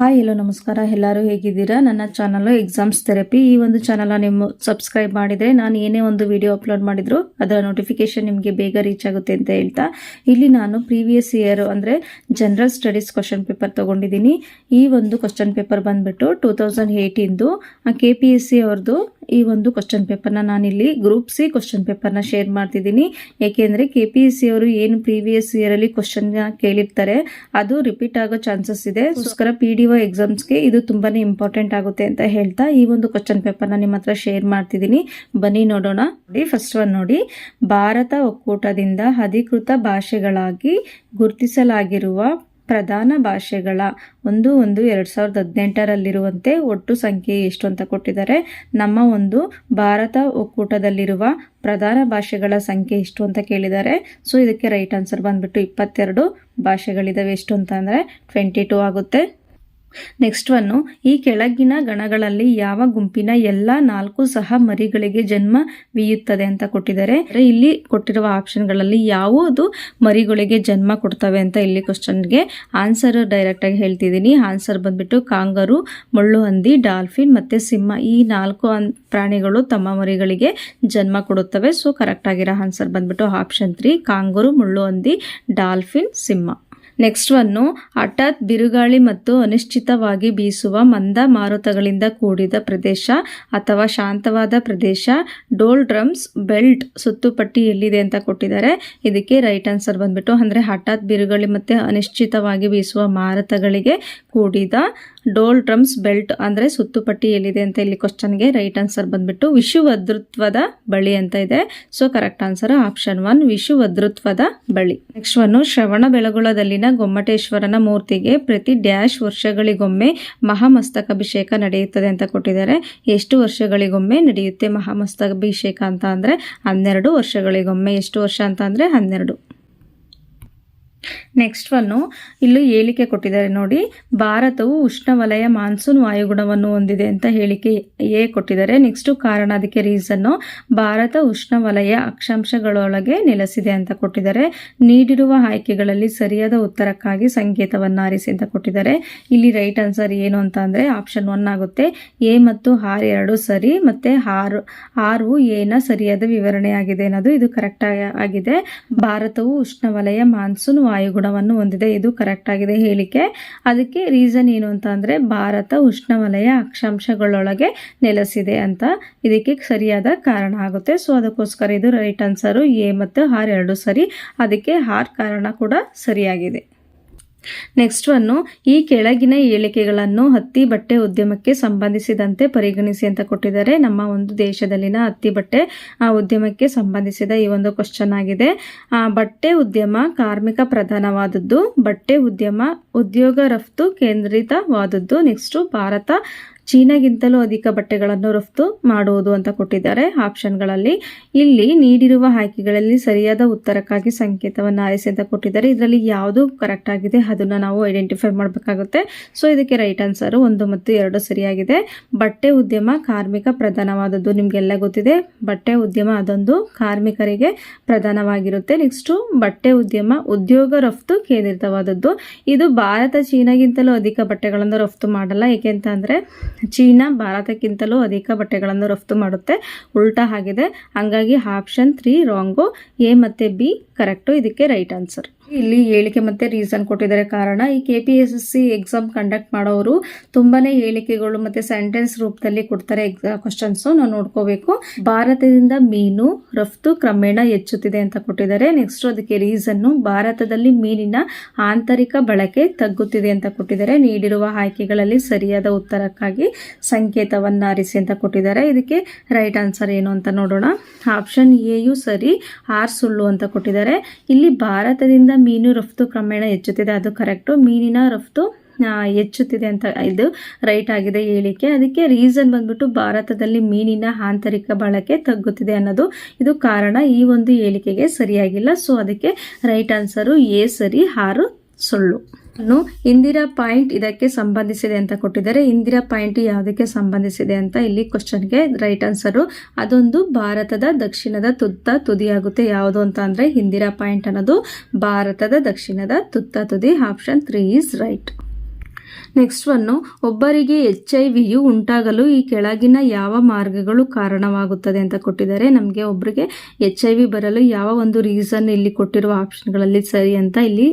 Hi ಎಲ್ಲೋ ನಮಸ್ಕಾರ. ಎಲ್ಲರೂ ಹೇಗಿದ್ದೀರಾ? ನನ್ನ ಚಾನಲ್ ಎಕ್ಸಾಮ್ಸ್ ಥೆರಪಿ ಈ ಒಂದು ಚಾನಲ್ ನಿಮ್ಮ ಸಬ್ಸ್ಕ್ರೈಬ್ ಮಾಡಿದರೆ ನಾನು ಏನೇ ಒಂದು ವಿಡಿಯೋ ಅಪ್ಲೋಡ್ ಮಾಡಿದ್ರು ಅದರ ನೋಟಿಫಿಕೇಶನ್ ನಿಮಗೆ ಬೇಗ ರೀಚ್ ಆಗುತ್ತೆ ಅಂತ ಹೇಳ್ತಾ. ಇಲ್ಲಿ ನಾನು ಪ್ರೀವಿಯಸ್ ಇಯರ್ ಅಂದರೆ ಜನರಲ್ ಸ್ಟಡೀಸ್ ಕ್ವಶನ್ ಪೇಪರ್ ತೊಗೊಂಡಿದ್ದೀನಿ. ಈ ಒಂದು ಕ್ವಶನ್ ಪೇಪರ್ ಬಂದ್ಬಿಟ್ಟು ಟೂ ತೌಸಂಡ್ ಏಯ್ಟೀನ್ದು ಕೆ ಪಿ ಎಸ್ ಸಿ ಅವ್ರದ್ದು ಈ ಒಂದು ಕ್ವಶನ್ ಪೇಪರ್ನ ನಾನಿಲ್ಲಿ ಗ್ರೂಪ್ ಸಿ ಕ್ವಶನ್ ಪೇಪರ್ನ ಶೇರ್ ಮಾಡ್ತಿದ್ದೀನಿ. ಏಕೆಂದರೆ ಕೆ ಪಿ ಎಸ್ ಸಿ ಅವರು ಏನು ಪ್ರೀವಿಯಸ್ ಇಯರಲ್ಲಿ ಕ್ವಶನ್ನ ಕೇಳಿರ್ತಾರೆ ಅದು ರಿಪೀಟ್ ಆಗೋ ಚಾನ್ಸಸ್ ಇದೆ. ಪಿ ಡಿ ಒ ಎಕ್ಸಾಮ್ಸ್ಗೆ ಇದು ತುಂಬಾ ಇಂಪಾರ್ಟೆಂಟ್ ಆಗುತ್ತೆ ಅಂತ ಹೇಳ್ತಾ ಈ ಒಂದು ಕ್ವಶನ್ ಪೇಪರ್ನ ನಿಮ್ಮ ಹತ್ರ ಶೇರ್ ಮಾಡ್ತಿದ್ದೀನಿ. ಬನ್ನಿ ನೋಡೋಣ. ನೋಡಿ ಫಸ್ಟ್ ಒನ್ ನೋಡಿ. ಭಾರತ ಒಕ್ಕೂಟದಿಂದ ಅಧಿಕೃತ ಭಾಷೆಗಳಾಗಿ ಗುರುತಿಸಲಾಗಿರುವ ಪ್ರಧಾನ ಭಾಷೆಗಳ ಒಂದು ಒಂದು ಎರಡು ಸಾವಿರದ ಹದಿನೆಂಟರಲ್ಲಿರುವಂತೆ ಒಟ್ಟು ಸಂಖ್ಯೆ ಎಷ್ಟು ಅಂತ ಕೊಟ್ಟಿದ್ದಾರೆ. ನಮ್ಮ ಒಂದು ಭಾರತ ಒಕ್ಕೂಟದಲ್ಲಿರುವ ಪ್ರಧಾನ ಭಾಷೆಗಳ ಸಂಖ್ಯೆ ಎಷ್ಟು ಅಂತ ಕೇಳಿದ್ದಾರೆ. ಸೊ ಇದಕ್ಕೆ ರೈಟ್ ಆನ್ಸರ್ ಬಂದ್ಬಿಟ್ಟು ಇಪ್ಪತ್ತೆರಡು ಭಾಷೆಗಳಿದಾವೆ. ಎಷ್ಟು ಅಂತ ಅಂದರೆ ಟ್ವೆಂಟಿ ಟೂ ಆಗುತ್ತೆ. ನೆಕ್ಸ್ಟ್ ಒನ್ನು ಈ ಕೆಳಗಿನ ಗಣಗಳಲ್ಲಿ ಯಾವ ಗುಂಪಿನ ಎಲ್ಲ ನಾಲ್ಕು ಸಹ ಮರಿಗಳಿಗೆ ಜನ್ಮ ವೀಯುತ್ತದೆ ಅಂತ ಕೊಟ್ಟಿದ್ದಾರೆ. ಇಲ್ಲಿ ಕೊಟ್ಟಿರುವ ಆಪ್ಷನ್ಗಳಲ್ಲಿ ಯಾವುದು ಮರಿಗಳಿಗೆ ಜನ್ಮ ಕೊಡ್ತವೆ ಅಂತ ಇಲ್ಲಿ ಕ್ವಶನ್ಗೆ ಆನ್ಸರ್ ಡೈರೆಕ್ಟ್ ಆಗಿ ಹೇಳ್ತಿದ್ದೀನಿ. ಆನ್ಸರ್ ಬಂದ್ಬಿಟ್ಟು ಕಾಂಗರು, ಮುಳ್ಳು ಹಂದಿ, ಡಾಲ್ಫಿನ್ ಮತ್ತೆ ಸಿಂಹ ಈ ನಾಲ್ಕು ಪ್ರಾಣಿಗಳು ತಮ್ಮ ಮರಿಗಳಿಗೆ ಜನ್ಮ ಕೊಡುತ್ತವೆ. ಸೊ ಕರೆಕ್ಟ್ ಆಗಿರೋ ಆನ್ಸರ್ ಬಂದ್ಬಿಟ್ಟು ಆಪ್ಷನ್ ತ್ರೀ ಕಾಂಗರು, ಮುಳ್ಳು ಹಂದಿ, ಡಾಲ್ಫಿನ್, ಸಿಂಹ. ನೆಕ್ಸ್ಟ್ ಒನ್ನು ಹಠಾತ್ ಬಿರುಗಾಳಿ ಮತ್ತು ಅನಿಶ್ಚಿತವಾಗಿ ಬೀಸುವ ಮಂದ ಮಾರುತಗಳಿಂದ ಕೂಡಿದ ಪ್ರದೇಶ ಅಥವಾ ಶಾಂತವಾದ ಪ್ರದೇಶ ಡೋಲ್ ಡ್ರಮ್ಸ್ ಬೆಲ್ಟ್ ಸುತ್ತುಪಟ್ಟಿ ಎಲ್ಲಿದೆ ಅಂತ ಕೊಟ್ಟಿದ್ದಾರೆ. ಇದಕ್ಕೆ ರೈಟ್ ಆನ್ಸರ್ ಬಂದ್ಬಿಟ್ಟು, ಅಂದರೆ ಹಠಾತ್ ಬಿರುಗಾಳಿ ಮತ್ತು ಅನಿಶ್ಚಿತವಾಗಿ ಬೀಸುವ ಮಾರುತಗಳಿಗೆ ಕೂಡಿದ ಡೋಲ್ ಡ್ರಮ್ಸ್ ಬೆಲ್ಟ್ ಅಂದರೆ ಸುತ್ತುಪಟ್ಟಿ ಎಲ್ಲಿದೆ ಅಂತ ಇಲ್ಲಿ ಕ್ವಶನ್ಗೆ ರೈಟ್ ಆನ್ಸರ್ ಬಂದ್ಬಿಟ್ಟು ವಿಶ್ವವದೃತ್ವದ ಬಳಿ ಅಂತ ಇದೆ. So correct answer option one ವಿಶ್ವವದೃತ್ವದ ಬಳಿ. ನೆಕ್ಸ್ಟ್ ಒನ್ನು ಶ್ರವಣ ಬೆಳಗುಳದಲ್ಲಿನ ಗೊಮ್ಮಟೇಶ್ವರನ ಮೂರ್ತಿಗೆ ಪ್ರತಿ ಡ್ಯಾಶ್ ವರ್ಷಗಳಿಗೊಮ್ಮೆ ಮಹಾಮಸ್ತಕಾಭಿಷೇಕ ನಡೆಯುತ್ತದೆ ಅಂತ ಕೊಟ್ಟಿದ್ದಾರೆ. ಎಷ್ಟು ವರ್ಷಗಳಿಗೊಮ್ಮೆ ನಡೆಯುತ್ತೆ ಮಹಾಮಸ್ತಕಾಭಿಷೇಕ ಅಂತ ಅಂದರೆ ಹನ್ನೆರಡು ವರ್ಷಗಳಿಗೊಮ್ಮೆ. ಎಷ್ಟು ವರ್ಷ ಅಂತ ಅಂದರೆ ಹನ್ನೆರಡು. ನೆಕ್ಸ್ಟ್ ಒನ್ನು ಇಲ್ಲಿ ಹೇಳಿಕೆ ಕೊಟ್ಟಿದ್ದಾರೆ ನೋಡಿ, ಭಾರತವು ಉಷ್ಣವಲಯ ಮಾನ್ಸೂನ್ ವಾಯುಗುಣವನ್ನು ಹೊಂದಿದೆ ಅಂತ ಹೇಳಿಕೆ ಎ ಕೊಟ್ಟಿದ್ದಾರೆ. ನೆಕ್ಸ್ಟ್ ಕಾರಣ ಅದಕ್ಕೆ ರೀಸನ್ನು ಭಾರತ ಉಷ್ಣವಲಯ ಅಕ್ಷಾಂಶಗಳೊಳಗೆ ನೆಲೆಸಿದೆ ಅಂತ ಕೊಟ್ಟಿದ್ದಾರೆ. ನೀಡಿರುವ ಆಯ್ಕೆಗಳಲ್ಲಿ ಸರಿಯಾದ ಉತ್ತರಕ್ಕಾಗಿ ಸಂಕೇತವನ್ನು ಆರಿಸಿ ಅಂತ ಕೊಟ್ಟಿದ್ದಾರೆ. ಇಲ್ಲಿ ರೈಟ್ ಆನ್ಸರ್ ಏನು ಅಂತ ಅಂದರೆ ಆಪ್ಷನ್ ಒನ್ ಆಗುತ್ತೆ. ಎ ಮತ್ತು ಆರ್ ಎರಡು ಸರಿ, ಮತ್ತೆ ಆರು ಆರು ಎನ ಸರಿಯಾದ ವಿವರಣೆ ಆಗಿದೆ ಅನ್ನೋದು ಇದು ಕರೆಕ್ಟ್ ಆಗಿದೆ. ಭಾರತವು ಉಷ್ಣವಲಯ ಮಾನ್ಸೂನ್ ವಾಯುಗುಣವನ್ನು ಹೊಂದಿದೆ. ಇದು ಕರೆಕ್ಟ್ ಆಗಿದೆ ಹೇಳಿಕೆ. ಅದಕ್ಕೆ ರೀಸನ್ ಏನು ಅಂತ ಅಂದರೆ ಭಾರತ ಉಷ್ಣವಲಯ ಅಕ್ಷಾಂಶಗಳೊಳಗೆ ನೆಲೆಸಿದೆ ಅಂತ ಇದಕ್ಕೆ ಸರಿಯಾದ ಕಾರಣ ಆಗುತ್ತೆ. ಸೊ ಅದಕ್ಕೋಸ್ಕರ ಇದು ರೈಟ್ ಆನ್ಸರು ಎ ಮತ್ತು ಆರ್ ಎರಡು ಸರಿ. ಅದಕ್ಕೆ ಆರ್ ಕಾರಣ ಕೂಡ ಸರಿಯಾಗಿದೆ. ನೆಕ್ಸ್ಟ್ ಒನ್ನು ಈ ಕೆಳಗಿನ ಹೇಳಿಕೆಗಳನ್ನು ಹತ್ತಿ ಬಟ್ಟೆ ಉದ್ಯಮಕ್ಕೆ ಸಂಬಂಧಿಸಿದಂತೆ ಪರಿಗಣಿಸಿ ಅಂತ ಕೊಟ್ಟಿದ್ದಾರೆ. ನಮ್ಮ ಒಂದು ದೇಶದಲ್ಲಿನ ಹತ್ತಿ ಬಟ್ಟೆ ಉದ್ಯಮಕ್ಕೆ ಸಂಬಂಧಿಸಿದ ಈ ಒಂದು ಕ್ವಶನ್ ಆಗಿದೆ. ಬಟ್ಟೆ ಉದ್ಯಮ ಕಾರ್ಮಿಕ ಪ್ರಧಾನವಾದದ್ದು, ಬಟ್ಟೆ ಉದ್ಯಮ ಉದ್ಯೋಗ ರಫ್ತು ಕೇಂದ್ರಿತವಾದದ್ದು. ನೆಕ್ಸ್ಟ್ ಭಾರತ ಚೀನಾಗಿಂತಲೂ ಅಧಿಕ ಬಟ್ಟೆಗಳನ್ನು ರಫ್ತು ಮಾಡುವುದು ಅಂತ ಕೊಟ್ಟಿದ್ದಾರೆ ಆಪ್ಷನ್ಗಳಲ್ಲಿ. ಇಲ್ಲಿ ನೀಡಿರುವ ಆಯ್ಕೆಗಳಲ್ಲಿ ಸರಿಯಾದ ಉತ್ತರಕ್ಕಾಗಿ ಸಂಕೇತವನ್ನು ಆರಿಸಿ ಅಂತ ಕೊಟ್ಟಿದ್ದಾರೆ. ಇದರಲ್ಲಿ ಯಾವುದು ಕರೆಕ್ಟ್ ಆಗಿದೆ ಅದನ್ನು ನಾವು ಐಡೆಂಟಿಫೈ ಮಾಡಬೇಕಾಗುತ್ತೆ. ಸೊ ಇದಕ್ಕೆ ರೈಟ್ ಆನ್ಸರ್ ಒಂದು ಮತ್ತು ಎರಡು ಸರಿಯಾಗಿದೆ. ಬಟ್ಟೆ ಉದ್ಯಮ ಕಾರ್ಮಿಕ ಪ್ರಧಾನವಾದದ್ದು ನಿಮಗೆಲ್ಲ ಗೊತ್ತಿದೆ. ಬಟ್ಟೆ ಉದ್ಯಮ ಅದೊಂದು ಕಾರ್ಮಿಕರಿಗೆ ಪ್ರಧಾನವಾಗಿರುತ್ತೆ. ನೆಕ್ಸ್ಟು ಬಟ್ಟೆ ಉದ್ಯಮ ಉದ್ಯೋಗ ರಫ್ತು ಕೇಂದ್ರಿತವಾದದ್ದು. ಇದು ಭಾರತ ಚೀನಾಗಿಂತಲೂ ಅಧಿಕ ಬಟ್ಟೆಗಳನ್ನು ರಫ್ತು ಮಾಡಲ್ಲ. ಏಕೆಂತ ಅಂದರೆ ಚೀನಾ ಭಾರತಕ್ಕಿಂತಲೂ ಅಧಿಕ ಬಟ್ಟೆಗಳನ್ನು ರಫ್ತು ಮಾಡುತ್ತೆ. ಉಲ್ಟಾ ಆಗಿದೆ ಹಂಗಾಗಿ ಆಪ್ಷನ್ ತ್ರೀ ರಾಂಗು. ಎ ಮತ್ತು ಬಿ ಕರೆಕ್ಟು. ಇದಕ್ಕೆ ರೈಟ್ ಆನ್ಸರ್. ಇಲ್ಲಿ ಹೇಳಿಕೆ ಮತ್ತೆ ರೀಸನ್ ಕೊಟ್ಟಿದ್ದಾರೆ. ಕಾರಣ ಈ K P S C exam conduct ಮಾಡೋರು ತುಂಬಾನೇ ಹೇಳಿಕೆಗಳು ಮತ್ತೆ ಸೆಂಟೆನ್ಸ್ ರೂಪದಲ್ಲಿ ಕೊಡ್ತಾರೆ ಕ್ವಶನ್ಸ್ ನಾವು ನೋಡ್ಕೋಬೇಕು. ಭಾರತದಿಂದ ಮೀನು ರಫ್ತು ಕ್ರಮೇಣ ಹೆಚ್ಚುತ್ತಿದೆ ಅಂತ ಕೊಟ್ಟಿದ್ದಾರೆ. ನೆಕ್ಸ್ಟ್ ಅದಕ್ಕೆ ರೀಸನ್ ಭಾರತದಲ್ಲಿ ಮೀನಿನ ಆಂತರಿಕ ಬಳಕೆ ತಗ್ಗುತ್ತಿದೆ ಅಂತ ಕೊಟ್ಟಿದ್ದಾರೆ. ನೀಡಿರುವ ಆಯ್ಕೆಗಳಲ್ಲಿ ಸರಿಯಾದ ಉತ್ತರಕ್ಕಾಗಿ ಸಂಕೇತವನ್ನ ಆರಿಸಿ ಅಂತ ಕೊಟ್ಟಿದ್ದಾರೆ. ಇದಕ್ಕೆ ರೈಟ್ ಆನ್ಸರ್ ಏನು ಅಂತ ನೋಡೋಣ. ಆಪ್ಷನ್ ಎ ಯು ಸರಿ ಆರ್ ಸುಳ್ಳು ಅಂತ ಕೊಟ್ಟಿದ್ದಾರೆ. ಇಲ್ಲಿ ಭಾರತದಿಂದ ಮೀನು ರಫ್ತು ಕ್ರಮೇಣ ಹೆಚ್ಚುತ್ತಿದೆ, ಅದು ಕರೆಕ್ಟು. ಮೀನಿನ ರಫ್ತು ಹೆಚ್ಚುತ್ತಿದೆ ಅಂತ ಇದು ರೈಟ್ ಆಗಿದೆ ಹೇಳಿಕೆ. ಅದಕ್ಕೆ ರೀಸನ್ ಬಂದ್ಬಿಟ್ಟು ಭಾರತದಲ್ಲಿ ಮೀನಿನ ಆಂತರಿಕ ಬಳಕೆ ತಗ್ಗುತ್ತಿದೆ ಅನ್ನೋದು ಇದು ಕಾರಣ. ಈ ಒಂದು ಹೇಳಿಕೆಗೆ ಸರಿಯಾಗಿಲ್ಲ. ಸೊ, ಅದಕ್ಕೆ ರೈಟ್ ಆನ್ಸರು ಎ ಸರಿ, ಆರು ಸುಳ್ಳು. ಇಂದಿರಾ ಪಾಯಿಂಟ್ ಇದಕ್ಕೆ ಸಂಬಂಧಿಸಿದೆ ಅಂತ ಕೊಟ್ಟಿದ್ದಾರೆ. ಇಂದಿರಾ ಪಾಯಿಂಟ್ ಯಾವುದಕ್ಕೆ ಸಂಬಂಧಿಸಿದೆ ಅಂತ ಇಲ್ಲಿ ಕ್ವಶನ್ಗೆ ರೈಟ್ ಆನ್ಸರು ಅದೊಂದು ಭಾರತದ ದಕ್ಷಿಣದ ತುತ್ತ ತುದಿಯಾಗುತ್ತೆ ಯಾವುದು ಅಂತ ಅಂದ್ರೆ ಇಂದಿರಾ ಪಾಯಿಂಟ್ ಅನ್ನೋದು ಭಾರತದ ದಕ್ಷಿಣದ ತುತ್ತ ತುದಿ option three is right next one ಒಬ್ಬರಿಗೆ ಎಚ್ ಐ ವಿಯು ಉಂಟಾಗಲು ಈ ಕೆಳಗಿನ ಯಾವ ಮಾರ್ಗಗಳು ಕಾರಣವಾಗುತ್ತದೆ ಅಂತ ಕೊಟ್ಟಿದ್ದಾರೆ. ನಮಗೆ ಒಬ್ಬರಿಗೆ ಎಚ್ ಐ ವಿ ಬರಲು ಯಾವ ಒಂದು ರೀಸನ್ ಇಲ್ಲಿ ಕೊಟ್ಟಿರುವ ಆಪ್ಷನ್ಗಳಲ್ಲಿ ಸರಿ ಅಂತ ಇಲ್ಲಿ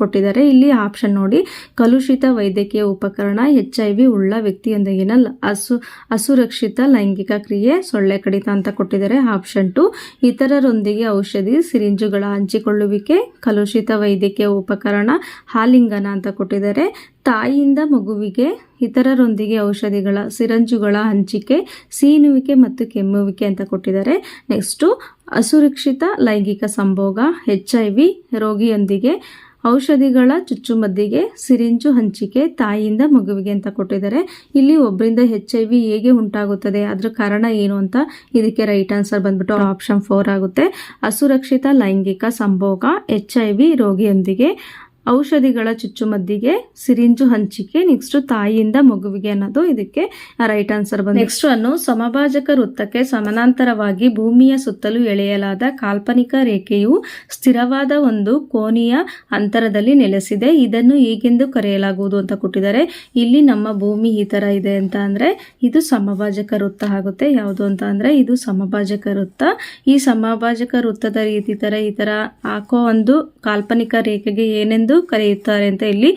ಕೊಟ್ಟಿದ್ದಾರೆ. ಇಲ್ಲಿ ಆಪ್ಷನ್ ನೋಡಿ, ಕಲುಷಿತ ವೈದ್ಯಕೀಯ ಉಪಕರಣ ಎಚ್ ಐ ವಿ ಉಳ್ಳ ವ್ಯಕ್ತಿಯೊಂದಿಗಿನ ಅಸು, ಅಸುರಕ್ಷಿತ ಲೈಂಗಿಕ ಕ್ರಿಯೆ, ಸೊಳ್ಳೆ ಕಡಿತ ಅಂತ ಕೊಟ್ಟಿದ್ದಾರೆ. ಆಪ್ಷನ್ ಟು ಇತರರೊಂದಿಗೆ ಔಷಧಿ, ಸಿರಿಂಜುಗಳ ಹಂಚಿಕೊಳ್ಳುವಿಕೆ, ಕಲುಷಿತ ವೈದ್ಯಕೀಯ ಉಪಕರಣ, ಹಾಲಿಂಗನ ಅಂತ ಕೊಟ್ಟಿದ್ದಾರೆ. ತಾಯಿಯಿಂದ ಮಗುವಿಗೆ, ಇತರರೊಂದಿಗೆ ಔಷಧಿಗಳ, ಸಿರಂಜುಗಳ ಹಂಚಿಕೆ, ಸೀನುವಿಕೆ ಮತ್ತು ಕೆಮ್ಮುವಿಕೆ ಅಂತ ಕೊಟ್ಟಿದ್ದಾರೆ. ನೆಕ್ಸ್ಟು ಅಸುರಕ್ಷಿತ ಲೈಂಗಿಕ ಸಂಭೋಗ ಎಚ್ ಐ ವಿ ರೋಗಿಯೊಂದಿಗೆ, ಔಷಧಿಗಳ ಚುಚ್ಚುಮದ್ದಿಗೆ, ಸಿರಿಂಜು ಹಂಚಿಕೆ ತಾಯಿಯಿಂದ ಮಗುವಿಗೆ ಅಂತ ಕೊಟ್ಟಿದ್ದಾರೆ. ಇಲ್ಲಿ ಒಬ್ಬರಿಂದ ಎಚ್ ಐ ವಿ ಹೇಗೆ ಉಂಟಾಗುತ್ತದೆ, ಅದರ ಕಾರಣ ಏನು ಅಂತ ಇದಕ್ಕೆ ರೈಟ್ ಆನ್ಸರ್ ಬಂದ್ಬಿಟ್ಟು ಆಪ್ಷನ್ ಫೋರ್ ಆಗುತ್ತೆ. ಅಸುರಕ್ಷಿತ ಲೈಂಗಿಕ ಸಂಭೋಗ ಎಚ್ ಐ ವಿ ರೋಗಿಯೊಂದಿಗೆ ಔಷಧಿಗಳ ಚುಚ್ಚುಮದ್ದಿಗೆ ಸಿರಿಂಜು ಹಂಚಿಕೆ ನೆಕ್ಸ್ಟ್ ತಾಯಿಯಿಂದ ಮಗುವಿಗೆ ಅನ್ನೋದು ಇದಕ್ಕೆ ರೈಟ್ ಆನ್ಸರ್ ಬಂದ ನೆಕ್ಸ್ಟ್ ಅನ್ನು ಸಮಭಾಜಕ ವೃತ್ತಕ್ಕೆ ಸಮಾನಾಂತರವಾಗಿ ಭೂಮಿಯ ಸುತ್ತಲೂ ಎಳೆಯಲಾದ ಕಾಲ್ಪನಿಕ ರೇಖೆಯು ಸ್ಥಿರವಾದ ಒಂದು ಕೋನೀಯ ಅಂತರದಲ್ಲಿ ನೆಲೆಸಿದೆ. ಇದನ್ನು ಹೀಗೆಂದು ಕರೆಯಲಾಗುವುದು ಅಂತ ಕೊಟ್ಟಿದ್ದಾರೆ. ಇಲ್ಲಿ ನಮ್ಮ ಭೂಮಿ ಈ ತರ ಇದೆ ಅಂತ ಅಂದ್ರೆ ಇದು ಸಮಭಾಜಕ ವೃತ್ತ ಆಗುತ್ತೆ. ಯಾವುದು ಅಂತ ಅಂದ್ರೆ ಇದು ಸಮಭಾಜಕ ವೃತ್ತ. ಈ ಸಮಭಾಜಕ ವೃತ್ತದ ರೀತಿ ತರ ಈ ತರ ಹಾಕೋ ಒಂದು ಕಾಲ್ಪನಿಕ ರೇಖೆಗೆ ಏನೆಂದು ಕರೆಯುತ್ತಾರೆ ಅಂತ ಇಲ್ಲಿ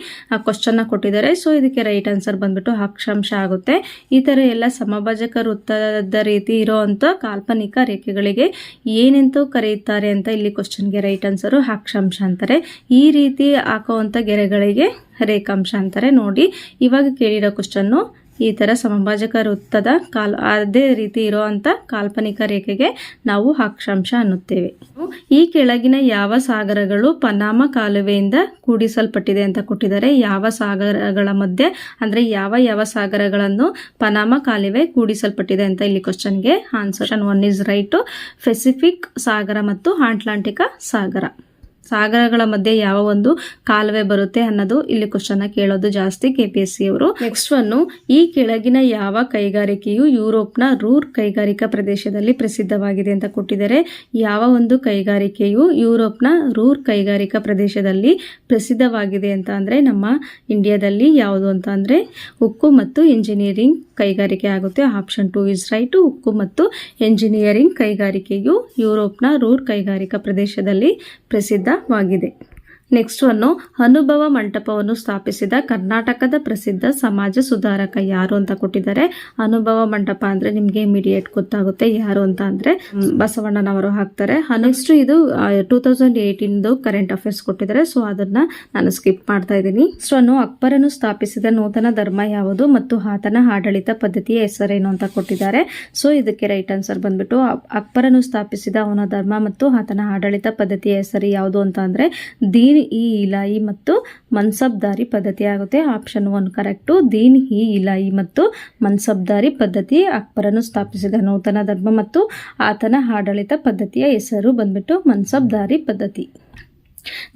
ಕ್ವಶನ್ ಕೊಟ್ಟಿದ್ದಾರೆ. ಸೊ ಇದಕ್ಕೆ ರೈಟ್ ಆನ್ಸರ್ ಬಂದ್ಬಿಟ್ಟು ಅಕ್ಷಾಂಶ ಆಗುತ್ತೆ. ಈ ತರ ಎಲ್ಲ ಸಮಭಾಜಕ ವೃತ್ತದ ರೀತಿ ಇರುವಂತ ಕಾಲ್ಪನಿಕ ರೇಖೆಗಳಿಗೆ ಏನೆಂದು ಕರೆಯುತ್ತಾರೆ ಅಂತ ಇಲ್ಲಿ ಕ್ವಶನ್ಗೆ ರೈಟ್ ಆನ್ಸರು ಅಕ್ಷಾಂಶ ಅಂತಾರೆ. ಈ ರೀತಿ ಹಾಕುವಂತ ಗೆರೆಗಳಿಗೆ ರೇಖಾಂಶ ಅಂತಾರೆ. ನೋಡಿ, ಇವಾಗ ಕೇಳಿರೋ ಕ್ವಶನ್ನು ಈ ಥರ ಸಮಭಾಜಕ ವೃತ್ತದ ಕಾಲ್, ಅದೇ ರೀತಿ ಇರುವಂಥ ಕಾಲ್ಪನಿಕ ರೇಖೆಗೆ ನಾವು ಅಕ್ಷಾಂಶ ಅನ್ನುತ್ತೇವೆ. ಈ ಕೆಳಗಿನ ಯಾವ ಸಾಗರಗಳು ಪನಾಮ ಕಾಲುವೆಯಿಂದ ಕೂಡಿಸಲ್ಪಟ್ಟಿದೆ ಅಂತ ಕೊಟ್ಟಿದ್ದಾರೆ. ಯಾವ ಸಾಗರಗಳ ಮಧ್ಯೆ, ಅಂದರೆ ಯಾವ ಯಾವ ಸಾಗರಗಳನ್ನು ಪನಾಮ ಕಾಲುವೆ ಕೂಡಿಸಲ್ಪಟ್ಟಿದೆ ಅಂತ ಇಲ್ಲಿ ಕ್ವಶನ್ಗೆ answer one is right Pacific ಸಾಗರ ಮತ್ತು ಅಂಟ್ಲಾಂಟಿಕ ಸಾಗರ. ಸಾಗರಗಳ ಮಧ್ಯೆ ಯಾವ ಒಂದು ಕಾಲುವೆ ಬರುತ್ತೆ ಅನ್ನೋದು ಇಲ್ಲಿ ಕ್ವಶನ್ ಕೇಳೋದು ಜಾಸ್ತಿ ಕೆ ಪಿ ಎಸ್ ಸಿ ಅವರು ನೆಕ್ಸ್ಟ್ ಒನ್ನು ಈ ಕೆಳಗಿನ ಯಾವ ಕೈಗಾರಿಕೆಯು ಯುರೋಪ್ನ ರೂರ್ ಕೈಗಾರಿಕಾ ಪ್ರದೇಶದಲ್ಲಿ ಪ್ರಸಿದ್ಧವಾಗಿದೆ ಅಂತ ಕೊಟ್ಟಿದ್ದಾರೆ. ಯಾವ ಒಂದು ಕೈಗಾರಿಕೆಯು ಯುರೋಪ್ನ ರೂರ್ ಕೈಗಾರಿಕಾ ಪ್ರದೇಶದಲ್ಲಿ ಪ್ರಸಿದ್ಧವಾಗಿದೆ ಅಂತ ನಮ್ಮ ಇಂಡಿಯಾದಲ್ಲಿ ಯಾವುದು ಅಂತ ಉಕ್ಕು ಮತ್ತು ಇಂಜಿನಿಯರಿಂಗ್ ಕೈಗಾರಿಕೆ ಆಗುತ್ತೆ. ಆಪ್ಷನ್ ಟು ಇಸ್ ರೈಟು ಉಕ್ಕು ಮತ್ತು ಎಂಜಿನಿಯರಿಂಗ್ ಕೈಗಾರಿಕೆಯು ಯುರೋಪ್ನ ರೂರ್ ಕೈಗಾರಿಕಾ ಪ್ರದೇಶದಲ್ಲಿ ಪ್ರಸಿದ್ಧವಾಗಿದೆ. ನೆಕ್ಸ್ಟ್ ಅನ್ನು ಅನುಭವ ಮಂಟಪವನ್ನು ಸ್ಥಾಪಿಸಿದ ಕರ್ನಾಟಕದ ಪ್ರಸಿದ್ಧ ಸಮಾಜ ಸುಧಾರಕ ಯಾರು ಅಂತ ಕೊಟ್ಟಿದ್ದಾರೆ. ಅನುಭವ ಮಂಟಪ ಅಂದ್ರೆ ನಿಮಗೆ ಇಮಿಡಿಯೇಟ್ ಗೊತ್ತಾಗುತ್ತೆ ಯಾರು ಅಂತ ಅಂದ್ರೆ ಬಸವಣ್ಣನವರು ಹಾಕ್ತಾರೆ. ನೆಕ್ಸ್ಟ್ ಇದು ಟೂ ತೌಸಂಡ್ ಏಯ್ಟೀನ್ದು ಕರೆಂಟ್ ಅಫೇರ್ಸ್ ಕೊಟ್ಟಿದ್ದಾರೆ. ಸೊ ಅದನ್ನ ನಾನು ಸ್ಕಿಪ್ ಮಾಡ್ತಾ ಇದ್ದೀನಿ. ಸೊ ಅನ್ನು ಅಕ್ಬರನ್ನು ಸ್ಥಾಪಿಸಿದ ನೂತನ ಧರ್ಮ ಯಾವುದು ಮತ್ತು ಆತನ ಆಡಳಿತ ಪದ್ಧತಿಯ ಹೆಸರೇನು ಅಂತ ಕೊಟ್ಟಿದ್ದಾರೆ. ಸೊ ಇದಕ್ಕೆ ರೈಟ್ ಆನ್ಸರ್ ಬಂದ್ಬಿಟ್ಟು ಅಕ್ಬರನ್ನು ಅಕ್ಬರನು ಸ್ಥಾಪಿಸಿದ ಅವನ ಧರ್ಮ ಮತ್ತು ಆತನ ಆಡಳಿತ ಪದ್ಧತಿಯ ಹೆಸರು ಯಾವುದು ಅಂತ ಅಂದ್ರೆ, ದೀನ್ ಇ ಇಲಾಯಿ ಮತ್ತು ಮನ್ಸಬ್ದಾರಿ ಪದ್ಧತಿ ಆಗುತ್ತೆ. Option one correct. Din i Ilahi ಮತ್ತು ಮನ್ಸಬ್ದಾರಿ ಪದ್ಧತಿ ಅಕ್ಬರನ್ನು ಸ್ಥಾಪಿಸಿದ ನೂತನ ಧರ್ಮ ಮತ್ತು ಆತನ ಆಡಳಿತ ಪದ್ಧತಿಯ ಹೆಸರು ಬಂದ್ಬಿಟ್ಟು ಮನ್ಸಬ್ದಾರಿ ಪದ್ಧತಿ.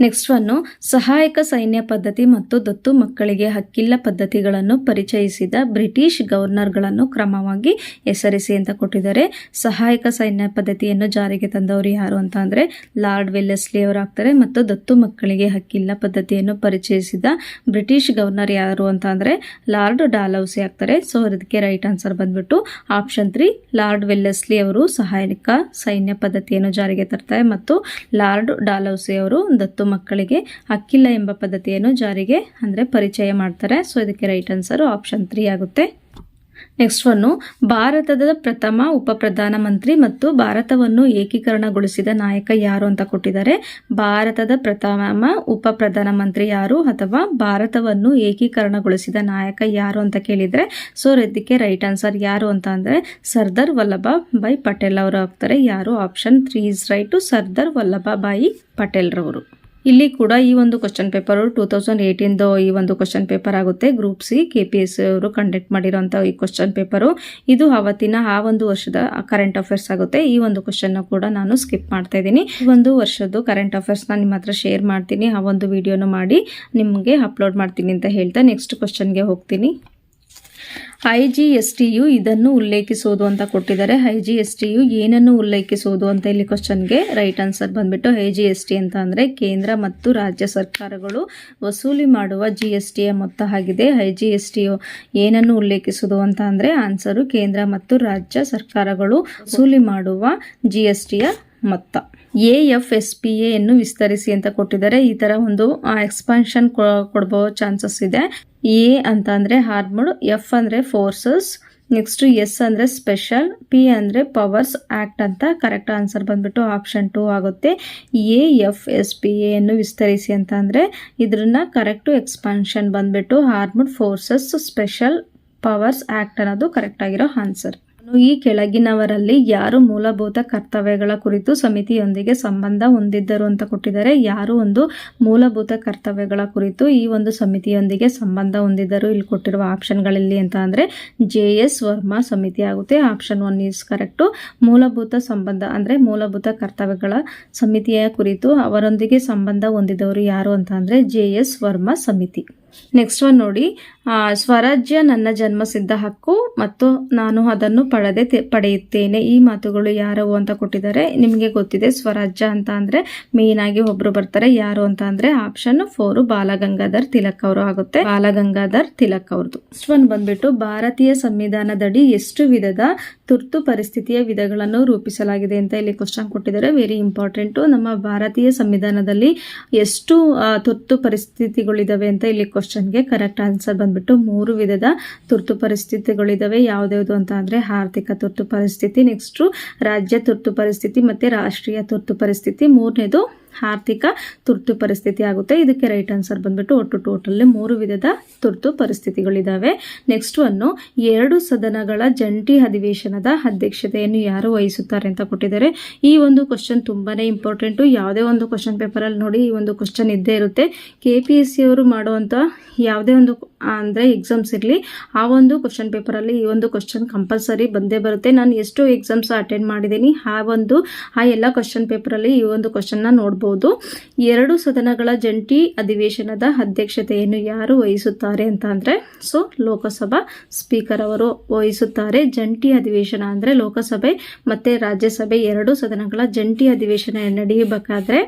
ನೆಕ್ಸ್ಟ್ ಒನ್ನು ಸಹಾಯಕ ಸೈನ್ಯ ಪದ್ಧತಿ ಮತ್ತು ದತ್ತು ಮಕ್ಕಳಿಗೆ ಹಕ್ಕಿಲ್ಲ ಪದ್ಧತಿಗಳನ್ನು ಪರಿಚಯಿಸಿದ ಬ್ರಿಟಿಷ್ ಗವರ್ನರ್ಗಳನ್ನು ಕ್ರಮವಾಗಿ ಹೆಸರಿಸಿ ಅಂತ ಕೊಟ್ಟಿದ್ದಾರೆ. ಸಹಾಯಕ ಸೈನ್ಯ ಪದ್ಧತಿಯನ್ನು ಜಾರಿಗೆ ತಂದವರು ಯಾರು ಅಂತ ಅಂದರೆ ಲಾರ್ಡ್ ವೆಲ್ಲೆಸ್ಲಿ ಅವರು ಆಗ್ತಾರೆ ಮತ್ತು ದತ್ತು ಮಕ್ಕಳಿಗೆ ಹಕ್ಕಿಲ್ಲ ಪದ್ಧತಿಯನ್ನು ಪರಿಚಯಿಸಿದ ಬ್ರಿಟಿಷ್ ಗವರ್ನರ್ ಯಾರು ಅಂತ ಅಂದರೆ ಲಾರ್ಡ್ ಡಾಲೌಸಿ ಆಗ್ತಾರೆ. ಸೊ ಅದಕ್ಕೆ ರೈಟ್ ಆನ್ಸರ್ ಬಂದ್ಬಿಟ್ಟು ಆಪ್ಷನ್ ತ್ರೀ ಲಾರ್ಡ್ ವೆಲ್ಲೆಸ್ಲಿ ಅವರು ಸಹಾಯಕ ಸೈನ್ಯ ಪದ್ಧತಿಯನ್ನು ಜಾರಿಗೆ ತರ್ತಾರೆ ಮತ್ತು ಲಾರ್ಡ್ ಡಾಲೌಸಿ ಅವರು ದತ್ತು ಮಕ್ಕಳಿಗೆ ಅಕ್ಕಿಲ್ಲ ಎಂಬ ಪದ್ಧತಿಯನ್ನು ಜಾರಿಗೆ ಅಂದರೆ ಪರಿಚಯ ಮಾಡ್ತಾರೆ. ಸೊ ಇದಕ್ಕೆ ರೈಟ್ ಆನ್ಸರ್ ಆಪ್ಷನ್ ತ್ರೀ ಆಗುತ್ತೆ. ನೆಕ್ಸ್ಟ್ ಒನ್ನು ಭಾರತದ ಪ್ರಥಮ ಉಪ ಪ್ರಧಾನಮಂತ್ರಿ ಮತ್ತು ಭಾರತವನ್ನು ಏಕೀಕರಣಗೊಳಿಸಿದ ನಾಯಕ ಯಾರು ಅಂತ ಕೊಟ್ಟಿದ್ದಾರೆ. ಭಾರತದ ಪ್ರಥಮ ಉಪ ಪ್ರಧಾನಮಂತ್ರಿ ಯಾರು ಅಥವಾ ಭಾರತವನ್ನು ಏಕೀಕರಣಗೊಳಿಸಿದ ನಾಯಕ ಯಾರು ಅಂತ ಕೇಳಿದ್ರೆ ಸೊ ಇದಕ್ಕೆ ರೈಟ್ ಆನ್ಸರ್ ಯಾರು ಅಂತ ಅಂದರೆ, ಸರ್ದಾರ್ ವಲ್ಲಭಭಾಯಿ ಪಟೇಲ್ ಅವರು ಆಗ್ತಾರೆ. ಯಾರು? Option three is right Sardar Vallabhbhai Patel ರವರು ಇಲ್ಲಿ ಕೂಡ ಈ ಒಂದು ಕ್ವಶನ್ ಪೇಪರ್ ಟೂ ತೌಸಂಡ್ ಏಯ್ಟೀನ್ದು ಈ ಒಂದು ಕ್ವಶನ್ ಪೇಪರ್ ಆಗುತ್ತೆ. Group C K P S ಅವರು ಕಂಡಕ್ಟ್ ಮಾಡಿರೋಂಥ ಈ ಕ್ವಶನ್ ಪೇಪರು ಇದು ಅವತ್ತಿನ ಆ ಒಂದು ವರ್ಷದ ಕರೆಂಟ್ ಅಫೇರ್ಸ್ ಆಗುತ್ತೆ. ಈ ಒಂದು ಕ್ವಶನ್ನ ಕೂಡ ನಾನು ಸ್ಕಿಪ್ ಮಾಡ್ತಾ ಇದ್ದೀನಿ. ಈ ಒಂದು ವರ್ಷದ್ದು ಕರೆಂಟ್ ಅಫೇರ್ಸ್ನ ನಿಮ್ಮ ಹತ್ರ ಶೇರ್ ಮಾಡ್ತೀನಿ. ಆ ಒಂದು ವಿಡಿಯೋನ ಮಾಡಿ ನಿಮಗೆ ಅಪ್ಲೋಡ್ ಮಾಡ್ತೀನಿ ಅಂತ ಹೇಳ್ತಾ ನೆಕ್ಸ್ಟ್ ಕ್ವಶನ್ಗೆ ಹೋಗ್ತೀನಿ. ಐ ಜಿ ಎಸ್ ಟಿಯು ಇದನ್ನು ಉಲ್ಲೇಖಿಸೋದು ಅಂತ ಕೊಟ್ಟಿದ್ದಾರೆ. ಐ ಜಿ ಎಸ್ ಟಿಯು ಏನನ್ನು ಉಲ್ಲೇಖಿಸೋದು ಅಂತ ಇಲ್ಲಿ ಕ್ವಶನ್ಗೆ ರೈಟ್ ಆನ್ಸರ್ ಬಂದ್ಬಿಟ್ಟು ಐ ಜಿ ಎಸ್ ಟಿ ಅಂತ ಅಂದರೆ ಕೇಂದ್ರ ಮತ್ತು ರಾಜ್ಯ ಸರ್ಕಾರಗಳು ವಸೂಲಿ ಮಾಡುವ ಜಿ ಎಸ್ ಟಿಯ ಮೊತ್ತ ಆಗಿದೆ. ಐ ಜಿ ಎಸ್ ಟಿಯು ಏನನ್ನು ಉಲ್ಲೇಖಿಸೋದು ಅಂತ ಅಂದರೆ ಆನ್ಸರು ಕೇಂದ್ರ ಮತ್ತು ರಾಜ್ಯ ಸರ್ಕಾರಗಳು ವಸೂಲಿ ಮಾಡುವ ಜಿ ಎಸ್ ಟಿಯ ಮೊತ್ತ. ಎ ಎಫ್ ಎಸ್ ಪಿ ಎನ್ನು ವಿಸ್ತರಿಸಿ ಅಂತ ಕೊಟ್ಟಿದ್ದಾರೆ. ಈ ತರ ಒಂದು ಎಕ್ಸ್ಪಾನ್ಷನ್ ಕೊಡಬಹುದು ಚಾನ್ಸಸ್ ಇದೆ. ಎ ಅಂತ ಅಂದ್ರೆ ಹಾರ್ಮೋಡ್ ಎಫ್ ಅಂದ್ರೆ ಫೋರ್ಸಸ್ ನೆಕ್ಸ್ಟ್ ಎಸ್ ಅಂದ್ರೆ ಸ್ಪೆಷಲ್ ಪಿ ಅಂದ್ರೆ ಪವರ್ಸ್ ಆಕ್ಟ್ ಅಂತ ಕರೆಕ್ಟ್ ಆನ್ಸರ್ ಬಂದ್ಬಿಟ್ಟು ಆಪ್ಷನ್ ಟೂ ಆಗುತ್ತೆ. ಎ ಎಫ್ ಎಸ್ ಪಿ ಎನ್ನು ವಿಸ್ತರಿಸಿ ಅಂತ ಅಂದ್ರೆ ಇದ್ರನ್ನ ಕರೆಕ್ಟ್ ಎಕ್ಸ್ಪಾನ್ಷನ್ ಬಂದ್ಬಿಟ್ಟು armed forces special powers act ಅನ್ನೋದು ಕರೆಕ್ಟ್ ಆಗಿರೋ ಆನ್ಸರ್ ಈ ಕೆಳಗಿನವರಲ್ಲಿ ಯಾರು ಮೂಲಭೂತ ಕರ್ತವ್ಯಗಳ ಕುರಿತು ಸಮಿತಿಯೊಂದಿಗೆ ಸಂಬಂಧ ಹೊಂದಿದ್ದರು ಅಂತ ಕೊಟ್ಟಿದ್ದಾರೆ. ಯಾರು ಒಂದು ಮೂಲಭೂತ ಕರ್ತವ್ಯಗಳ ಕುರಿತು ಈ ಒಂದು ಸಮಿತಿಯೊಂದಿಗೆ ಸಂಬಂಧ ಹೊಂದಿದ್ದರು? ಇಲ್ಲಿ ಕೊಟ್ಟಿರುವ ಆಪ್ಷನ್ಗಳಲ್ಲಿ ಅಂತ ಅಂದರೆ ಜೆ ಎಸ್ ವರ್ಮಾ ಸಮಿತಿ ಆಗುತ್ತೆ. ಆಪ್ಷನ್ ಒನ್ ಈಸ್ ಕರೆಕ್ಟು ಮೂಲಭೂತ ಸಂಬಂಧ ಅಂದ್ರೆ ಮೂಲಭೂತ ಕರ್ತವ್ಯಗಳ ಸಮಿತಿಯ ಕುರಿತು ಅವರೊಂದಿಗೆ ಸಂಬಂಧ ಹೊಂದಿದವರು ಯಾರು ಅಂತ ಅಂದರೆ ಜೆ ಎಸ್ ವರ್ಮಾ ಸಮಿತಿ. ನೆಕ್ಸ್ಟ್ ಒನ್ ನೋಡಿ. ಸ್ವರಾಜ್ಯ ನನ್ನ ಜನ್ಮಸಿದ್ಧ ಹಕ್ಕು ಮತ್ತು ನಾನು ಅದನ್ನು ಪಡೆದೆ ಪಡೆಯುತ್ತೇನೆ. ಈ ಮಾತುಗಳು ಯಾರವು ಅಂತ ಕೊಟ್ಟಿದ್ದಾರೆ. ನಿಮಗೆ ಗೊತ್ತಿದೆ ಸ್ವರಾಜ್ಯ ಅಂತ ಅಂದರೆ ಆಗಿ ಒಬ್ರು ಬರ್ತಾರೆ. ಯಾರು ಅಂತ ಅಂದರೆ ಆಪ್ಷನ್ ಫೋರು ಬಾಲಗಂಗಾಧರ್ ತಿಲಕ್ ಅವರು ಆಗುತ್ತೆ. ಬಾಲಗಂಗಾಧರ್ ತಿಲಕ್ ಅವ್ರದ್ದು ನೆಕ್ಸ್ಟ್ ಒನ್ ಬಂದ್ಬಿಟ್ಟು ಭಾರತೀಯ ಸಂವಿಧಾನದಡಿ ಎಷ್ಟು ವಿಧದ ತುರ್ತು ಪರಿಸ್ಥಿತಿಯ ವಿಧಗಳನ್ನು ರೂಪಿಸಲಾಗಿದೆ ಅಂತ ಇಲ್ಲಿ ಕ್ವಶನ್ ಕೊಟ್ಟಿದ್ದಾರೆ. ವೆರಿ ಇಂಪಾರ್ಟೆಂಟು ನಮ್ಮ ಭಾರತೀಯ ಸಂವಿಧಾನದಲ್ಲಿ ಎಷ್ಟು ತುರ್ತು ಪರಿಸ್ಥಿತಿಗಳಿದಾವೆ ಅಂತ ಇಲ್ಲಿ ಕ್ವಶನ್ಗೆ ಕರೆಕ್ಟ್ ಆನ್ಸರ್ ಬಂದ್ಬಿಟ್ಟು ಮೂರು ವಿಧದ ತುರ್ತು ಪರಿಸ್ಥಿತಿಗಳಿದಾವೆ. ಯಾವ್ದ್ಯಾವುದು ಅಂತ ಅಂದರೆ ಆರ್ಥಿಕ ತುರ್ತು ಪರಿಸ್ಥಿತಿ ನೆಕ್ಸ್ಟ್ ರಾಜ್ಯ ತುರ್ತು ಪರಿಸ್ಥಿತಿ ಮತ್ತೆ ರಾಷ್ಟ್ರೀಯ ತುರ್ತು ಪರಿಸ್ಥಿತಿ. ಮೂರನೇದು ಆರ್ಥಿಕ ತುರ್ತು ಪರಿಸ್ಥಿತಿ ಆಗುತ್ತೆ. ಇದಕ್ಕೆ ರೈಟ್ ಆನ್ಸರ್ ಬಂದ್ಬಿಟ್ಟು ಒಟ್ಟು ಟೋಟಲ್ ಮೂರು ವಿಧದ ತುರ್ತು ಪರಿಸ್ಥಿತಿಗಳಿದ್ದಾವೆ ನೆಕ್ಸ್ಟ್ ಅನ್ನು ಎರಡು ಸದನಗಳ ಜಂಟಿ ಅಧಿವೇಶನದ ಅಧ್ಯಕ್ಷತೆಯನ್ನು ಯಾರು ವಹಿಸುತ್ತಾರೆ ಅಂತ ಕೊಟ್ಟಿದ್ದಾರೆ. ಈ ಒಂದು ಕ್ವಶನ್ ತುಂಬಾನೇ ಇಂಪಾರ್ಟೆಂಟು ಯಾವುದೇ ಒಂದು ಕ್ವಶನ್ ಪೇಪರಲ್ಲಿ ನೋಡಿ ಈ ಒಂದು ಕ್ವಶನ್ ಇದ್ದೇ ಇರುತ್ತೆ. ಕೆ ಪಿ ಎಸ್ ಸಿ ಅವರು ಮಾಡುವಂಥ ಯಾವುದೇ ಒಂದು ಅಂದರೆ ಎಕ್ಸಾಮ್ಸ್ ಇರಲಿ, ಆ ಒಂದು ಕ್ವಶನ್ ಪೇಪರಲ್ಲಿ ಈ ಒಂದು ಕ್ವಶನ್ ಕಂಪಲ್ಸರಿ ಬಂದೇ ಬರುತ್ತೆ. ನಾನು ಎಷ್ಟು ಎಕ್ಸಾಮ್ಸ್ ಅಟೆಂಡ್ ಮಾಡಿದ್ದೀನಿ. ಆ ಒಂದು, ಆ ಎಲ್ಲ ಕ್ವಶನ್ ಪೇಪರಲ್ಲಿ ಈ ಒಂದು ಕ್ವಶನ್ನ ನೋಡ್ಬೋದು. ಎರಡು ಸದನಗಳ ಜಂಟಿ ಅಧಿವೇಶನದ ಅಧ್ಯಕ್ಷತೆಯನ್ನು ಯಾರು ವಹಿಸುತ್ತಾರೆ ಅಂತ ಅಂದರೆ, ಸೊ ಲೋಕಸಭಾ ಸ್ಪೀಕರ್ ಅವರು ವಹಿಸುತ್ತಾರೆ. ಜಂಟಿ ಅಧಿವೇಶನ ಅಂದರೆ ಲೋಕಸಭೆ ಮತ್ತು ರಾಜ್ಯಸಭೆ ಎರಡು ಸದನಗಳ ಜಂಟಿ ಅಧಿವೇಶನ ನಡೆಯಬೇಕಾದ್ರೆ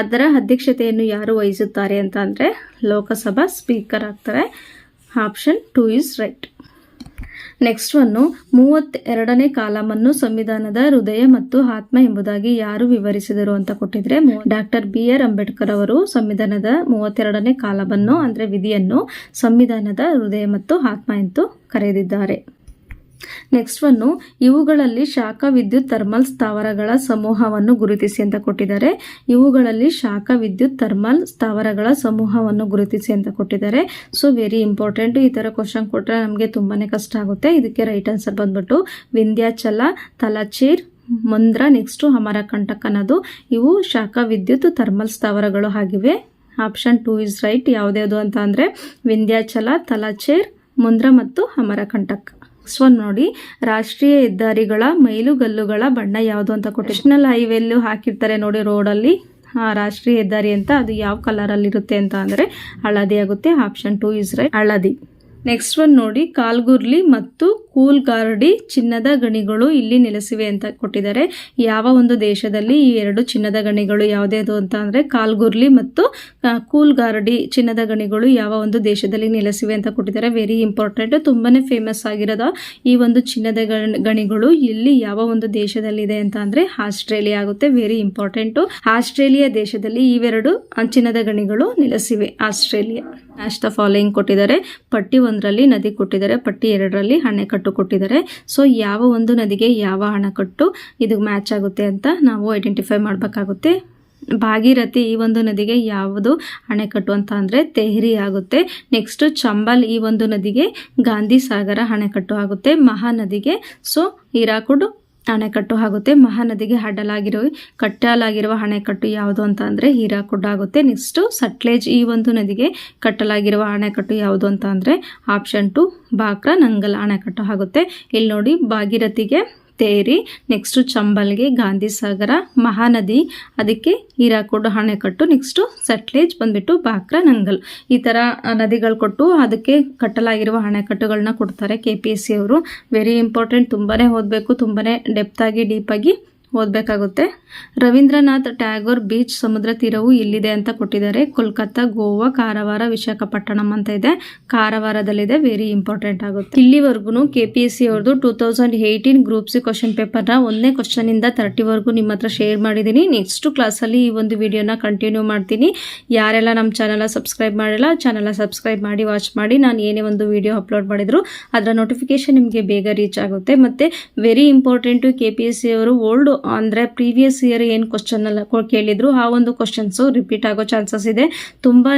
ಅದರ ಅಧ್ಯಕ್ಷತೆಯನ್ನು ಯಾರು ವಹಿಸುತ್ತಾರೆ ಅಂತ ಲೋಕಸಭಾ ಸ್ಪೀಕರ್ ಆಗ್ತಾರೆ. Option two is right. Next one ಮೂವತ್ತೆರಡನೇ ಕಾಲಮನ್ನು ಸಂವಿಧಾನದ ಹೃದಯ ಮತ್ತು ಆತ್ಮ ಎಂಬುದಾಗಿ ಯಾರು ವಿವರಿಸಿದರು ಅಂತ ಕೊಟ್ಟಿದ್ರೆ ಡಾಕ್ಟರ್ ಬಿ ಆರ್ ಅಂಬೇಡ್ಕರ್ ಅವರು ಸಂವಿಧಾನದ ಮೂವತ್ತೆರಡನೇ ಕಾಲವನ್ನು ಅಂದ್ರೆ ವಿಧಿಯನ್ನು, ಸಂವಿಧಾನದ ಹೃದಯ ಮತ್ತು ಆತ್ಮ ಎಂದು ಕರೆದಿದ್ದಾರೆ. ನೆಕ್ಸ್ಟ್ ಒನ್ನು ಇವುಗಳಲ್ಲಿ ಶಾಖ ವಿದ್ಯುತ್ ಥರ್ಮಲ್ ಸ್ಥಾವರಗಳ ಸಮೂಹವನ್ನು ಗುರುತಿಸಿ ಅಂತ ಕೊಟ್ಟಿದ್ದಾರೆ. ಇವುಗಳಲ್ಲಿ ಶಾಖ ವಿದ್ಯುತ್ ಥರ್ಮಲ್ ಸ್ಥಾವರಗಳ ಸಮೂಹವನ್ನು ಗುರುತಿಸಿ ಅಂತ ಕೊಟ್ಟಿದ್ದಾರೆ. ಸೊ ವೆರಿ ಇಂಪಾರ್ಟೆಂಟ್ ಈ ತರ ಕ್ವಶನ್ ಕೊಟ್ಟರೆ ನಮಗೆ ತುಂಬಾನೇ ಕಷ್ಟ ಆಗುತ್ತೆ. ಇದಕ್ಕೆ ರೈಟ್ ಆನ್ಸರ್ ಬಂದ್ಬಿಟ್ಟು, ವಿಂಧ್ಯಾಚಲ, ತಲಚೀರ್, ಮುಂದ್ರ ನೆಕ್ಸ್ಟ್ ಅಮರಕಂಟಕ್ ಅನ್ನೋದು ಇವು ಶಾಖ ವಿದ್ಯುತ್ ಥರ್ಮಲ್ ಸ್ಥಾವರಗಳು ಆಗಿವೆ. ಆಪ್ಷನ್ ಟೂ ಇಸ್ ರೈಟ್ ಯಾವ್ದ್ಯಾವುದು ಅಂತ ಅಂದರೆ ವಿಂಧ್ಯಾಚಲ, ತಲಚೇರ್, ಮುಂದ್ರ ಮತ್ತು ಅಮರಕಂಟಕ್. ನೆಕ್ಸ್ಟ್ ನೋಡಿ, ರಾಷ್ಟ್ರೀಯ ಹೆದ್ದಾರಿಗಳ ಮೈಲುಗಲ್ಲುಗಳ ಬಣ್ಣ ಯಾವುದು ಅಂತ ಕೊಟ್ಟು ನ್ಯಾಷನಲ್ ಹೈವೇಲ್ಲೂ ಹಾಕಿರ್ತಾರೆ ನೋಡಿ ರೋಡಲ್ಲಿ. ರಾಷ್ಟ್ರೀಯ ಹೆದ್ದಾರಿ ಅಂತ ಅದು ಯಾವ ಕಲರ್ ಇರುತ್ತೆ ಅಂತ ಅಂದರೆ ಹಳದಿ ಆಗುತ್ತೆ ಆಪ್ಷನ್ ಟು ಇಸ್ ರೈಟ್ ಹಳದಿ. ನೆಕ್ಸ್ಟ್ ಒನ್ ನೋಡಿ, ಕಾಲ್ಗುರ್ಲಿ ಮತ್ತು ಕೂಲ್ಗಾರ್ಡಿ ಚಿನ್ನದ ಗಣಿಗಳು ಇಲ್ಲಿ ನೆಲೆಸಿವೆ ಅಂತ ಕೊಟ್ಟಿದ್ದಾರೆ. ಯಾವ ಒಂದು ದೇಶದಲ್ಲಿ ಈ ಎರಡು ಚಿನ್ನದ ಗಣಿಗಳು ಯಾವುದ್ಯಾವುದು ಅಂತ ಅಂದರೆ ಕಾಲ್ಗುರ್ಲಿ ಮತ್ತು ಕೂಲ್ಗಾರ್ಡಿ ಚಿನ್ನದ ಗಣಿಗಳು ಯಾವ ಒಂದು ದೇಶದಲ್ಲಿ ನೆಲೆಸಿವೆ ಅಂತ ಕೊಟ್ಟಿದ್ದಾರೆ. ವೆರಿ ಇಂಪಾರ್ಟೆಂಟ್ ತುಂಬಾನೇ ಫೇಮಸ್ ಆಗಿರೋದ ಈ ಒಂದು ಚಿನ್ನದ ಗಣಿಗಳು ಇಲ್ಲಿ ಯಾವ ಒಂದು ದೇಶದಲ್ಲಿದೆ ಅಂತ ಅಂದರೆ ಆಸ್ಟ್ರೇಲಿಯಾ ಆಗುತ್ತೆ. ವೆರಿ ಇಂಪಾರ್ಟೆಂಟು ಆಸ್ಟ್ರೇಲಿಯಾ ದೇಶದಲ್ಲಿ ಇವೆರಡು ಚಿನ್ನದ ಗಣಿಗಳು ನೆಲೆಸಿವೆ. ಆಸ್ಟ್ರೇಲಿಯಾ ದ ಫಾಲೋಯಿಂಗ್ ಕೊಟ್ಟಿದ್ದಾರೆ? ಪಟ್ಟಿ ಒಂದರಲ್ಲಿ ನದಿ ಕೊಟ್ಟಿದ್ದಾರೆ, ಪಟ್ಟಿ ಎರಡರಲ್ಲಿ ಅಣೆಕಟ್ಟು ಕೊಟ್ಟಿದ್ದಾರೆ. ಸೊ ಯಾವ ಒಂದು ನದಿಗೆ ಯಾವ ಅಣೆಕಟ್ಟು ಇದು ಮ್ಯಾಚ್ ಆಗುತ್ತೆ ಅಂತ ನಾವು ಐಡೆಂಟಿಫೈ ಮಾಡಬೇಕಾಗುತ್ತೆ. ಭಾಗೀರಥಿ ಈ ಒಂದು ನದಿಗೆ ಯಾವುದು ಅಣೆಕಟ್ಟು ಅಂತ ಅಂದರೆ ತೆಹರಿ ಆಗುತ್ತೆ. ನೆಕ್ಸ್ಟು ಚಂಬಲ್ ಈ ಒಂದು ನದಿಗೆ ಗಾಂಧಿ ಸಾಗರ ಅಣೆಕಟ್ಟು ಆಗುತ್ತೆ, ಮಹಾನದಿಗೆ. ಸೊ ಹೀರಾಕುಡ್ ಅಣೆಕಟ್ಟು ಆಗುತ್ತೆ. ಮಹಾನದಿಗೆ ಅಡ್ಡಲಾಗಿರೋ, ಕಟ್ಟಲಾಗಿರುವ ಅಣೆಕಟ್ಟು ಯಾವುದು ಅಂತ ಅಂದರೆ ಹೀರಾಕುಡ್ ಆಗುತ್ತೆ. ನೆಕ್ಸ್ಟು ಸಟ್ಲೇಜ್ ಈ ಒಂದು ನದಿಗೆ ಕಟ್ಟಲಾಗಿರುವ ಅಣೆಕಟ್ಟು ಯಾವುದು ಅಂತ ಆಪ್ಷನ್ ಟು ಬಾಕ್ರ ನಂಗಲ್ ಅಣೆಕಟ್ಟು ಆಗುತ್ತೆ. ಇಲ್ಲಿ ನೋಡಿ ಭಾಗೀರಥಿಗೆ ತೇರಿ ನೆಕ್ಸ್ಟು ಚಂಬಲ್ಗೆ ಗಾಂಧಿ ಸಾಗರ, ಮಹಾನದಿ, ಅದಕ್ಕೆ ಹೀರಾಕೋಡು ಅಣೆಕಟ್ಟು ನೆಕ್ಸ್ಟು ಸಟ್ಲೇಜ್ ಬಂದ್ಬಿಟ್ಟು ಬಾಕ್ರಾ, ನಂಗಲ್. ಈ ಥರ ನದಿಗಳು ಕೊಟ್ಟು ಅದಕ್ಕೆ ಕಟ್ಟಲಾಗಿರುವ ಅಣೆಕಟ್ಟುಗಳನ್ನ ಕೊಡ್ತಾರೆ ಕೆ ಪಿ ಎಸ್ ಸಿ ಅವರು. ವೆರಿ ಇಂಪಾರ್ಟೆಂಟ್ ತುಂಬಾ ಓದಬೇಕು ತುಂಬಾ ಡೆಪ್ತಾಗಿ ಡೀಪಾಗಿ ಓದಬೇಕಾಗುತ್ತೆ. ರವೀಂದ್ರನಾಥ್ ಟ್ಯಾಗೋರ್ ಬೀಚ್ ಸಮುದ್ರ ತೀರವು ಇಲ್ಲಿದೆ ಅಂತ ಕೊಟ್ಟಿದ್ದಾರೆ. ಕೋಲ್ಕತ್ತಾ, ಗೋವಾ, ಕಾರವಾರ, ವಿಶಾಖಪಟ್ಟಣಂ ಅಂತ ಇದೆ. ಕಾರವಾರದಲ್ಲಿದೆ. ವೆರಿ ಇಂಪಾರ್ಟೆಂಟ್ ಆಗುತ್ತೆ. ಇಲ್ಲಿವರೆಗೂ ಕೆ ಪಿ ಎಸ್ ಸಿ ಅವ್ರದ್ದು two thousand eighteen group C question ಪೇಪರ್ನ ಒಂದನೇ ಕ್ವಶನಿಂದ ತರ್ಟಿವರೆಗೂ ನಿಮ್ಮ ಹತ್ರ ಶೇರ್ ಮಾಡಿದ್ದೀನಿ ನೆಕ್ಸ್ಟ್ ಕ್ಲಾಸಲ್ಲಿ ಈ ಒಂದು ವಿಡಿಯೋನ ಕಂಟಿನ್ಯೂ ಮಾಡ್ತೀನಿ. ಯಾರೆಲ್ಲ ನಮ್ಮ ಚಾನಲ ಸಬ್ಸ್ಕ್ರೈಬ್ ಮಾಡಿಲ್ಲ ಚಾನಲ ಸಬ್ಸ್ಕ್ರೈಬ್ ಮಾಡಿ ವಾಚ್ ಮಾಡಿ, ನಾನು ಏನೇ ಒಂದು ವಿಡಿಯೋ ಅಪ್ಲೋಡ್ ಮಾಡಿದ್ರು, ಅದರ ನೋಟಿಫಿಕೇಶನ್ ನಿಮಗೆ ಬೇಗ ರೀಚ್ ಆಗುತ್ತೆ. ಮತ್ತು very important K P S C ಅವರು ಓಲ್ಡ್ ಅಂದರೆ ಪ್ರೀವಿಯಸ್ ಇಯರ್ ಏನು ಕ್ವಶನ್ ಅಲ್ಲ ಕೇಳಿದ್ರು, ಆ ಒಂದು ಕ್ವಶನ್ಸು ರಿಪೀಟ್ ಆಗೋ ಚಾನ್ಸಸ್ ಇದೆ. ತುಂಬಾ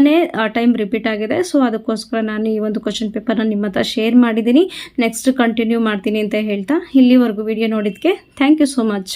ಟೈಮ್ ರಿಪೀಟ್ ಆಗಿದೆ. ಸೊ ಅದಕ್ಕೋಸ್ಕರ ನಾನು ಈ ಒಂದು ಕ್ವಶನ್ ಪೇಪರ್ನ ನಿಮ್ಮ ಹತ್ರ ಶೇರ್ ಮಾಡಿದ್ದೀನಿ. ನೆಕ್ಸ್ಟ್ ಕಂಟಿನ್ಯೂ ಮಾಡ್ತೀನಿ ಅಂತ ಹೇಳ್ತಾ, ಇಲ್ಲಿವರೆಗೂ ವಿಡಿಯೋ ನೋಡಿದ್ದಕ್ಕೆ ಥ್ಯಾಂಕ್ ಯು ಸೋ ಮಚ್